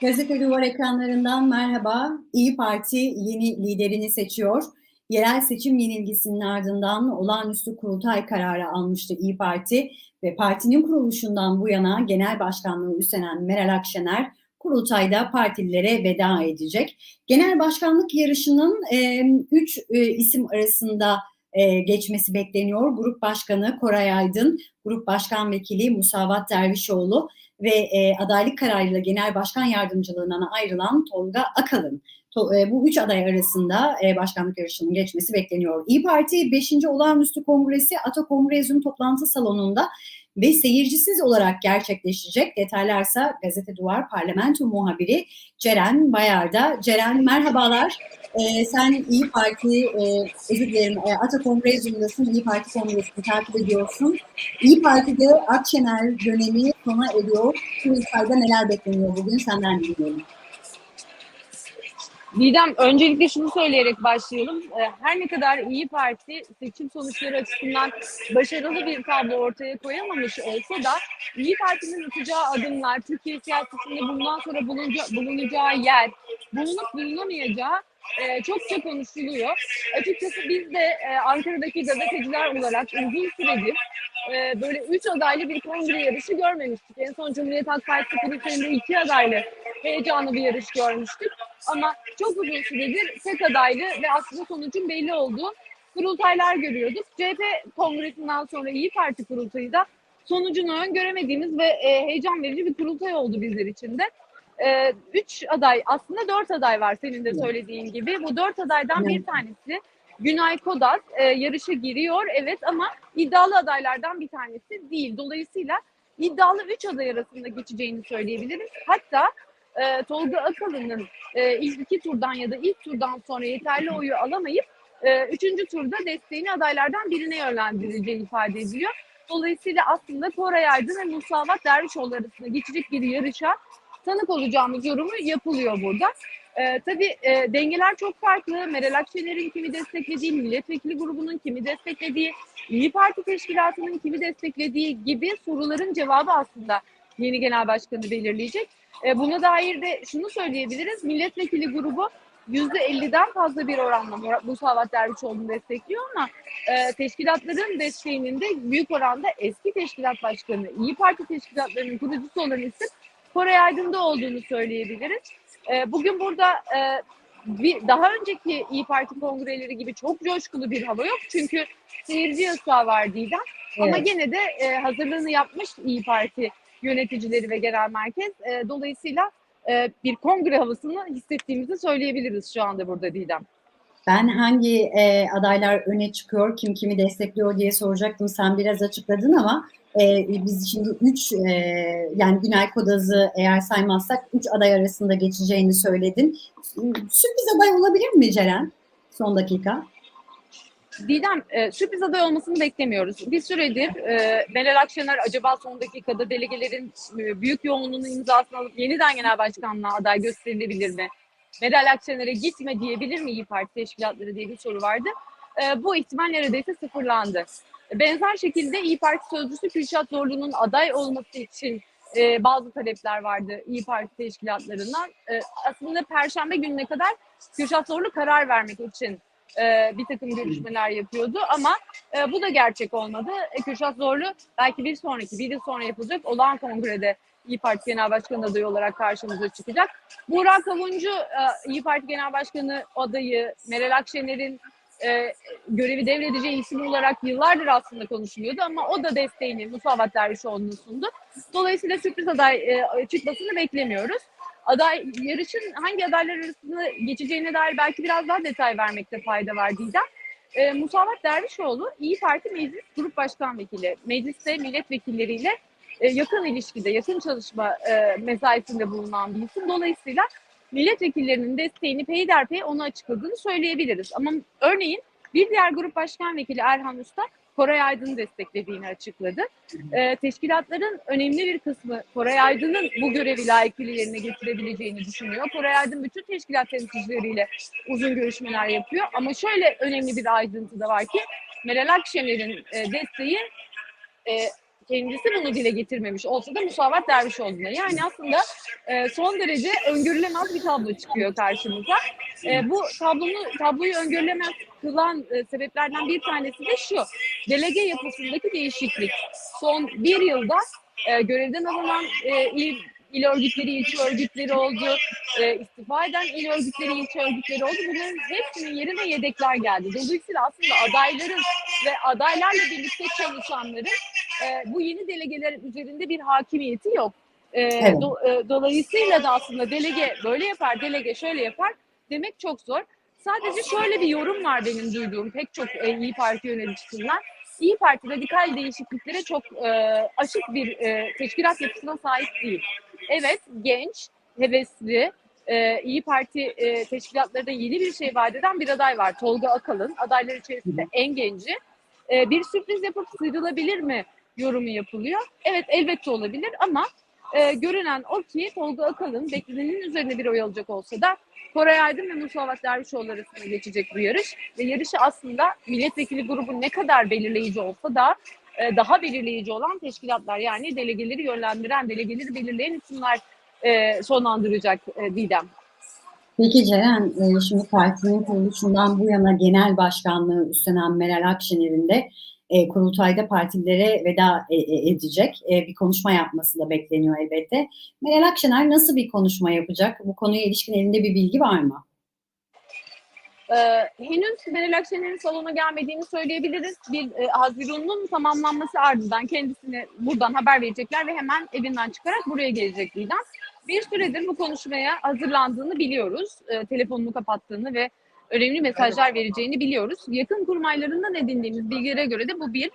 Gazete Duvar ekranlarından merhaba. İyi Parti yeni liderini seçiyor. Yerel seçim yenilgisinin ardından olağanüstü kurultay kararı almıştı İyi Parti ve partinin kuruluşundan bu yana genel başkanlığı üstlenen Meral Akşener kurultayda partililere veda edecek. Genel başkanlık yarışının e, üç e, isim arasında e, geçmesi bekleniyor. Grup Başkanı Koray Aydın, Grup Başkan Vekili Musavat Dervişoğlu ve e, adaylık kararıyla genel başkan yardımcılığından ayrılan Tolga Akalın. To, e, bu üç aday arasında e, başkanlık yarışının geçmesi bekleniyor. İyi Parti 5. Olağanüstü Kongresi Ata Kongrezyum toplantı salonunda ve seyircisiz olarak gerçekleşecek. Detaylarsa Gazete Duvar Parlamento muhabiri Ceren Bayar'da. Ceren merhabalar. Ee, sen İyi Parti, e, özür dilerim, e, Ata Kongrezyum'dasın, İyi Parti Kongresi'ni takip ediyorsun. İyi Parti'de Akşener dönemi sona eriyor. Kurultayda neler bekleniyor bugün senden dinleyelim. Didem öncelikle şunu söyleyerek başlayalım. Ee, her ne kadar İyi Parti seçim sonuçları açısından başarılı bir tablo ortaya koyamamış olsa da İyi Parti'nin atacağı adımlar, Türkiye siyasetinde bundan sonra bulunacağı, bulunacağı yer, bulunup bulunamayacağı e, çokça konuşuluyor. Açıkçası biz de e, Ankara'daki gazeteciler olarak uzun süredir e, böyle üç adaylı bir kongre yarışı görmemiştik. En son Cumhuriyet Halk Partisi kulüplerinde iki adaylı heyecanlı bir yarış görmüştük. Ama çok uzun süredir tek adaylı ve aslında sonucun belli olduğu kurultaylar görüyorduk. CHP kongresinden sonra İyi Parti kurultayı da sonucunu öngöremediğimiz ve e, heyecan verici bir kurultay oldu bizler için de. E, üç aday, aslında dört aday var senin de söylediğin gibi. Bu dört adaydan bir tanesi Günay Kodat e, yarışa giriyor evet ama iddialı adaylardan bir tanesi değil. Dolayısıyla iddialı üç aday arasında geçeceğini söyleyebiliriz. Hatta e, Tolga Akalın'ın e, ilk iki turdan ya da ilk turdan sonra yeterli oyu alamayıp e, üçüncü turda desteğini adaylardan birine yönlendirileceği ifade ediliyor. Dolayısıyla aslında Koray Aydın ve Musavat Dervişoğlu arasında geçecek bir yarışa tanık olacağımız yorumu yapılıyor burada. Ee, tabii e, dengeler çok farklı. Meral Akşener'in kimi desteklediği, milletvekili grubunun kimi desteklediği, İyi Parti teşkilatının kimi desteklediği gibi soruların cevabı aslında yeni genel başkanı belirleyecek. E, buna dair de şunu söyleyebiliriz. Milletvekili grubu %50'den fazla bir oranla Musavat Dervişoğlu'nu destekliyor ama e, teşkilatların desteğinin de büyük oranda eski teşkilat başkanı, İyi Parti teşkilatlarının kurucusu olan isim Koray Aydın'da olduğunu söyleyebiliriz. E, bugün burada e, bir, daha önceki İyi Parti kongreleri gibi çok coşkulu bir hava yok. Çünkü seyirci yasağı var Didem. Evet. Ama gene de e, hazırlığını yapmış İyi Parti yöneticileri ve genel merkez. E, dolayısıyla e, bir kongre havasını hissettiğimizi söyleyebiliriz şu anda burada Didem. Ben hangi e, adaylar öne çıkıyor, kim kimi destekliyor diye soracaktım. Sen biraz açıkladın ama e, biz şimdi üç e, yani Günay Kodaz'ı eğer saymazsak üç aday arasında geçeceğini söyledin. Sürpriz aday olabilir mi Ceren? Son dakika. Didem e, sürpriz aday olmasını beklemiyoruz. Bir süredir e, Meral Akşener acaba son dakikada delegelerin e, büyük yoğunluğunu imzasını alıp yeniden genel başkanlığa aday gösterilebilir mi? Meral Akşener'e gitme diyebilir mi İyi Parti teşkilatları diye bir soru vardı. E, bu ihtimal neredeyse sıfırlandı. Benzer şekilde İyi Parti sözcüsü Kürşat Zorlu'nun aday olması için e, bazı talepler vardı İyi Parti teşkilatlarından. E, aslında Perşembe gününe kadar Kürşat Zorlu karar vermek için e, bir takım görüşmeler yapıyordu ama e, bu da gerçek olmadı. E, Kürşat Zorlu belki bir sonraki, bir yıl sonra yapılacak olağan kongrede İyi Parti Genel Başkanı adayı olarak karşımıza çıkacak. Burak Kavuncu e, İyi Parti Genel Başkanı adayı, Meral Akşener'in e, görevi devredeceği isim olarak yıllardır aslında konuşuluyordu ama o da desteğini Musavat Dervişoğlu'na sundu. Dolayısıyla sürpriz aday e, çıkmasını beklemiyoruz. Aday yarışın hangi adaylar arasında geçeceğine dair belki biraz daha detay vermekte fayda var Didem. E, Musavat Dervişoğlu İyi Parti Meclis Grup Başkan Vekili. Mecliste milletvekilleriyle e, yakın ilişkide, yakın çalışma e, mesaisinde bulunan bir isim. Dolayısıyla milletvekillerinin desteğini peyderpey onu açıkladığını söyleyebiliriz. Ama örneğin bir diğer grup başkan vekili Erhan Usta Koray Aydın'ı desteklediğini açıkladı. E, teşkilatların önemli bir kısmı Koray Aydın'ın bu görevi layıkıyla yerine getirebileceğini düşünüyor. Koray Aydın bütün teşkilat temsilcileriyle uzun görüşmeler yapıyor. Ama şöyle önemli bir ayrıntı da var ki Meral Akşener'in e, desteği e, kendisi bunu dile getirmemiş olsa da Musavat Dervişoğlu'na. Yani aslında e, son derece öngörülemez bir tablo çıkıyor karşımıza. E, bu tablonu, tabloyu öngörülemez kılan e, sebeplerden bir tanesi de şu. Delege yapısındaki değişiklik. Son bir yılda e, görevden alınan e, il, il örgütleri, ilçe örgütleri oldu. E, istifa eden il örgütleri, ilçe örgütleri oldu. Bunların hepsinin yerine yedekler geldi. Dolayısıyla aslında adayların ve adaylarla birlikte çalışanların e, bu yeni delegeler üzerinde bir hakimiyeti yok. E, Evet. do- e, dolayısıyla da aslında delege böyle yapar, delege şöyle yapar demek çok zor. Sadece şöyle bir yorum var benim duyduğum pek çok e, İyi Parti yöneticisinden. İyi Parti radikal değişikliklere çok e, açık bir e, teşkilat yapısına sahip değil. Evet genç, hevesli, e, İyi Parti e, teşkilatlarında yeni bir şey vaat eden bir aday var. Tolga Akalın. Adaylar içerisinde en genci. E, bir sürpriz yapıp sıyrılabilir mi yorumu yapılıyor. Evet elbette olabilir ama e, görünen o ki Tolga Akalın beklenenin üzerine bir oy alacak olsa da Koray Aydın ve Musavat Dervişoğlu arasında geçecek bu yarış. Ve yarışı aslında milletvekili grubu ne kadar belirleyici olsa da e, daha belirleyici olan teşkilatlar yani delegeleri yönlendiren, delegeleri belirleyen isimler e, sonlandıracak e, Didem. Peki Ceren, e, şimdi partinin kuruluşundan bu yana genel başkanlığı üstlenen Meral Akşener'in de e, kurultayda partilere veda e, e, edecek e, bir konuşma yapması da bekleniyor elbette. Meral Akşener nasıl bir konuşma yapacak? Bu konuya ilişkin elinde bir bilgi var mı? Ee, henüz Meral Akşener'in salona gelmediğini söyleyebiliriz. Bir e, Haziran'ın tamamlanması ardından kendisine buradan haber verecekler ve hemen evinden çıkarak buraya gelecek Didem. Bir süredir bu konuşmaya hazırlandığını biliyoruz. E, telefonunu kapattığını ve önemli mesajlar vereceğini biliyoruz. Yakın kurmaylarından edindiğimiz bilgilere göre de bu bir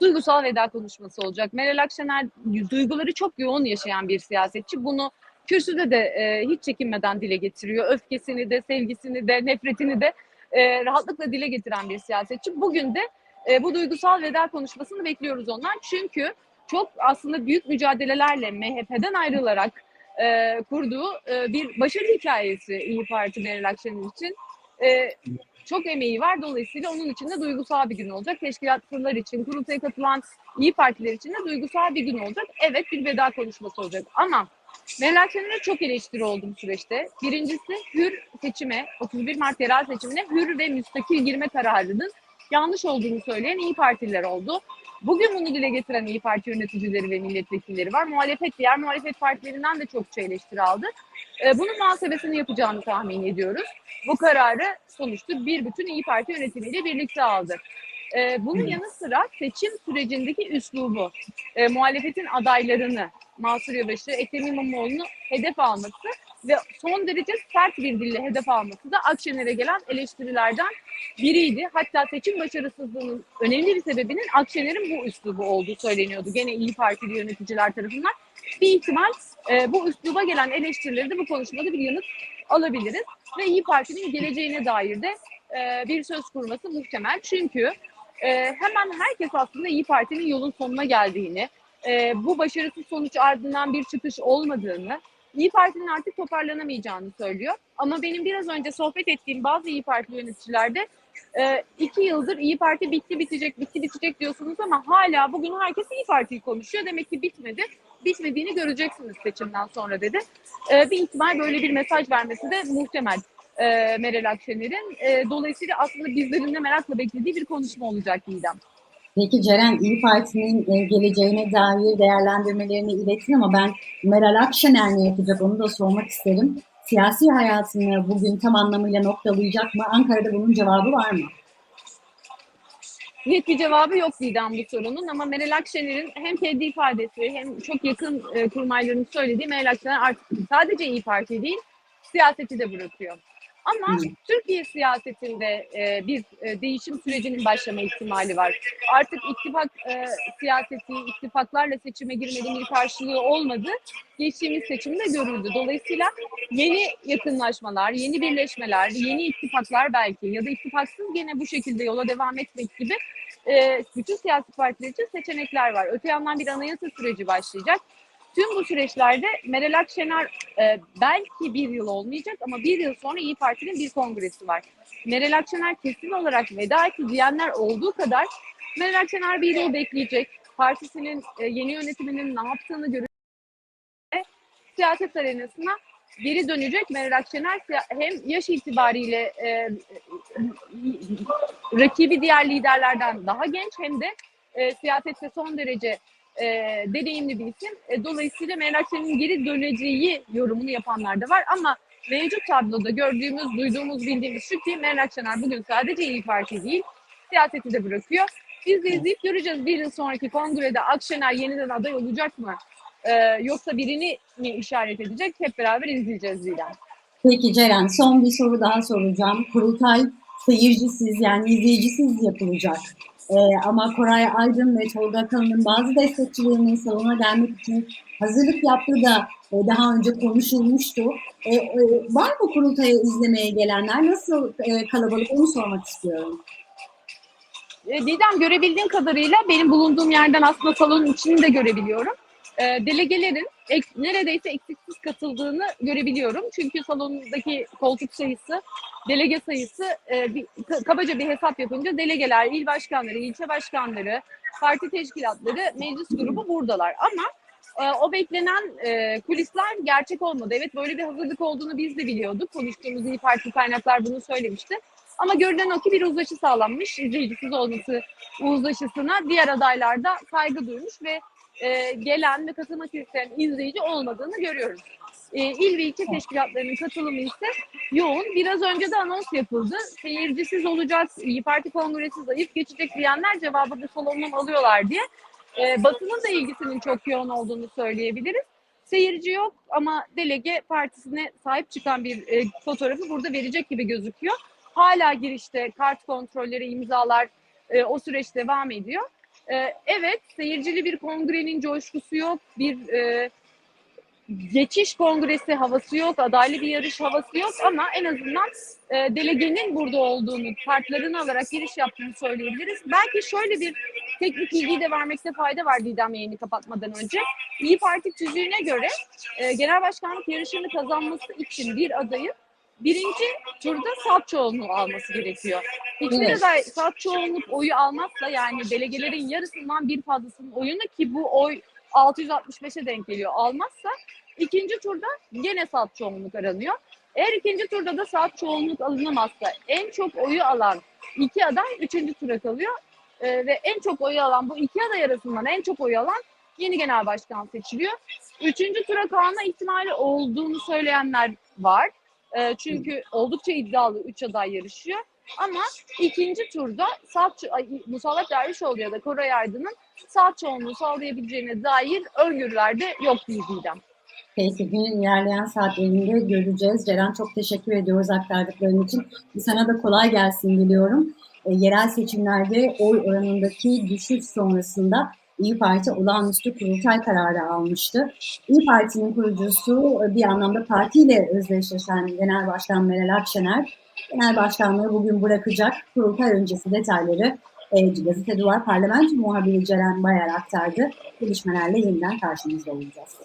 duygusal veda konuşması olacak. Meral Akşener duyguları çok yoğun yaşayan bir siyasetçi. Bunu kürsüde de e, hiç çekinmeden dile getiriyor. Öfkesini de, sevgisini de, nefretini de e, rahatlıkla dile getiren bir siyasetçi. Bugün de e, bu duygusal veda konuşmasını bekliyoruz ondan. Çünkü çok aslında büyük mücadelelerle MHP'den ayrılarak e, kurduğu e, bir başarı hikayesi İyi Parti Meral Akşener için. E, çok emeği var. Dolayısıyla onun için de duygusal bir gün olacak. Teşkilatçılar için, kurultaya katılan İyi Partiler için de duygusal bir gün olacak. Evet bir veda konuşması olacak. Ama Akşener'e çok eleştiri oldu bu süreçte. Birincisi hür seçime, 31 Mart yerel seçimine hür ve müstakil girme kararının yanlış olduğunu söyleyen İyi Partililer oldu. Bugün bunu dile getiren İyi Parti yöneticileri ve milletvekilleri var. Muhalefet, diğer muhalefet partilerinden de çokça eleştiri aldı. Ee, bunun muhasebesini yapacağını tahmin ediyoruz. Bu kararı sonuçta bir bütün İyi Parti yönetimiyle birlikte aldı. Ee, bunun yanı sıra seçim sürecindeki üslubu, e, muhalefetin adaylarını, Mansur Yavaş'ı, Ekrem İmamoğlu'nu hedef alması ve son derece sert bir dille hedef alması da Akşener'e gelen eleştirilerden biriydi. Hatta seçim başarısızlığının önemli bir sebebinin Akşener'in bu üslubu olduğu söyleniyordu. Gene İyi Partili yöneticiler tarafından. Bir ihtimal e, bu üsluba gelen eleştirileri de bu konuşmada bir yanıt alabiliriz. Ve İyi Parti'nin geleceğine dair de e, bir söz kurması muhtemel. Çünkü e, hemen herkes aslında İyi Parti'nin yolun sonuna geldiğini, e, bu başarısız sonuç ardından bir çıkış olmadığını, İyi Parti'nin artık toparlanamayacağını söylüyor. Ama benim biraz önce sohbet ettiğim bazı İyi Partili yöneticiler de e, iki yıldır İyi Parti bitti bitecek, bitti bitecek diyorsunuz ama hala bugün herkes İyi Parti'yi konuşuyor. Demek ki bitmedi. Bitmediğini göreceksiniz seçimden sonra dedi. E, bir ihtimal böyle bir mesaj vermesi de muhtemel e, Meral Akşener'in. E, dolayısıyla aslında bizlerin de merakla beklediği bir konuşma olacak Didem. Peki Ceren İyi Parti'nin e, geleceğine dair değerlendirmelerini ilettin ama ben Meral Akşener ne yapacak onu da sormak isterim. Siyasi hayatını bugün tam anlamıyla noktalayacak mı? Ankara'da bunun cevabı var mı? Net bir cevabı yok Didem bu sorunun ama Meral Akşener'in hem kendi ifadesi hem çok yakın e, söylediği Meral Akşener artık sadece İyi Parti değil siyaseti de bırakıyor. Ama Hı. Türkiye siyasetinde e, bir e, değişim sürecinin başlama ihtimali var. Artık ittifak e, siyaseti, ittifaklarla seçime girmenin bir karşılığı olmadı. Geçtiğimiz seçimde görüldü. Dolayısıyla yeni yakınlaşmalar, yeni birleşmeler, yeni ittifaklar belki ya da ittifaksız gene bu şekilde yola devam etmek gibi e, bütün siyasi partiler için seçenekler var. Öte yandan bir anayasa süreci başlayacak. Tüm bu süreçlerde Meral Akşener e, belki bir yıl olmayacak ama bir yıl sonra İyi Parti'nin bir kongresi var. Meral Akşener kesin olarak veda etti diyenler olduğu kadar Meral Akşener bir yıl bekleyecek. partisinin e, yeni yönetiminin ne yaptığını görüp siyaset arenasına geri dönecek Meral Akşener hem yaş itibariyle e, rakibi diğer liderlerden daha genç hem de e, siyasette son derece e, deneyimli bir isim. E, dolayısıyla Meral Akşener'in geri döneceği yorumunu yapanlar da var ama mevcut tabloda gördüğümüz, duyduğumuz, bildiğimiz şu ki Meral bugün sadece İyi Parti değil, siyaseti de bırakıyor. Biz de izleyip göreceğiz bir yıl sonraki kongrede Akşener yeniden aday olacak mı? Ee, yoksa birini mi işaret edecek? Hep beraber izleyeceğiz Didem. Peki Ceren son bir soru daha soracağım. Kurultay seyircisiz yani izleyicisiz yapılacak. Ee, ama Koray Aydın ve Tolga Kalın'ın bazı destekçilerinin salona gelmek için hazırlık yaptığı da e, daha önce konuşulmuştu. E, e, var mı kurultayı izlemeye gelenler? Nasıl e, kalabalık onu sormak istiyorum. Ee, Didem görebildiğim kadarıyla benim bulunduğum yerden aslında salonun içini de görebiliyorum. Ee, delegelerin ek- neredeyse eksiksiz katıldığını görebiliyorum. Çünkü salondaki koltuk sayısı, delege sayısı e, bir, ka- kabaca bir hesap yapınca delegeler, il başkanları, ilçe başkanları, parti teşkilatları, meclis grubu buradalar. Ama e, o beklenen e, kulisler gerçek olmadı. Evet böyle bir hazırlık olduğunu biz de biliyorduk. Konuştuğumuz İyi Parti kaynaklar bunu söylemişti. Ama görünen o ki bir uzlaşı sağlanmış. İzleyicisiz olması uzlaşısına diğer adaylar da saygı duymuş ve e, gelen ve katılmak isteyen izleyici olmadığını görüyoruz. E, il ve ilçe teşkilatlarının katılımı ise yoğun. Biraz önce de anons yapıldı. Seyircisiz olacak, İyi Parti kongresi zayıf geçecek diyenler cevabı da salondan alıyorlar diye. E, basının da ilgisinin çok yoğun olduğunu söyleyebiliriz. Seyirci yok ama delege partisine sahip çıkan bir e, fotoğrafı burada verecek gibi gözüküyor. Hala girişte kart kontrolleri, imzalar e, o süreç devam ediyor. E, evet, seyircili bir kongrenin coşkusu yok, bir e, geçiş kongresi havası yok, adaylı bir yarış havası yok ama en azından e, delegenin burada olduğunu, kartlarını alarak giriş yaptığını söyleyebiliriz. Belki şöyle bir teknik bilgiyi de vermekte fayda var Didem yayını kapatmadan önce. İyi Parti tüzüğüne göre e, genel başkanlık yarışını kazanması için bir adayın birinci turda salt çoğunluğu alması gerekiyor. Hiçbir Evet. aday salt çoğunluk oyu almazsa yani delegelerin yarısından bir fazlasının oyunu ki bu oy 665'e denk geliyor almazsa ikinci turda gene salt çoğunluk aranıyor. Eğer ikinci turda da salt çoğunluk alınamazsa en çok oyu alan iki aday üçüncü tura kalıyor. Ee, ve en çok oyu alan bu iki aday arasından en çok oyu alan yeni genel başkan seçiliyor. Üçüncü tura kalma ihtimali olduğunu söyleyenler var. Ee, çünkü oldukça iddialı üç aday yarışıyor. Ama ikinci turda ay, Musallat Dervişoğlu ya da Koray Aydın'ın salt çoğunluğu sağlayabileceğine dair öngörüler de yok değil Didem. Peki günün ilerleyen saatlerinde göreceğiz. Ceren çok teşekkür ediyoruz aktardıkların için. Sana da kolay gelsin diliyorum. E, yerel seçimlerde oy oranındaki düşüş sonrasında İyi Parti olağanüstü kurultay kararı almıştı. İyi Parti'nin kurucusu e, bir anlamda partiyle özdeşleşen Genel Başkan Meral Akşener, Genel Başkanlığı bugün bırakacak. Kurultay öncesi detayları e, Gazete Duvar Parlamento muhabiri Ceren Bayar aktardı. Gelişmelerle yeniden karşınızda olacağız.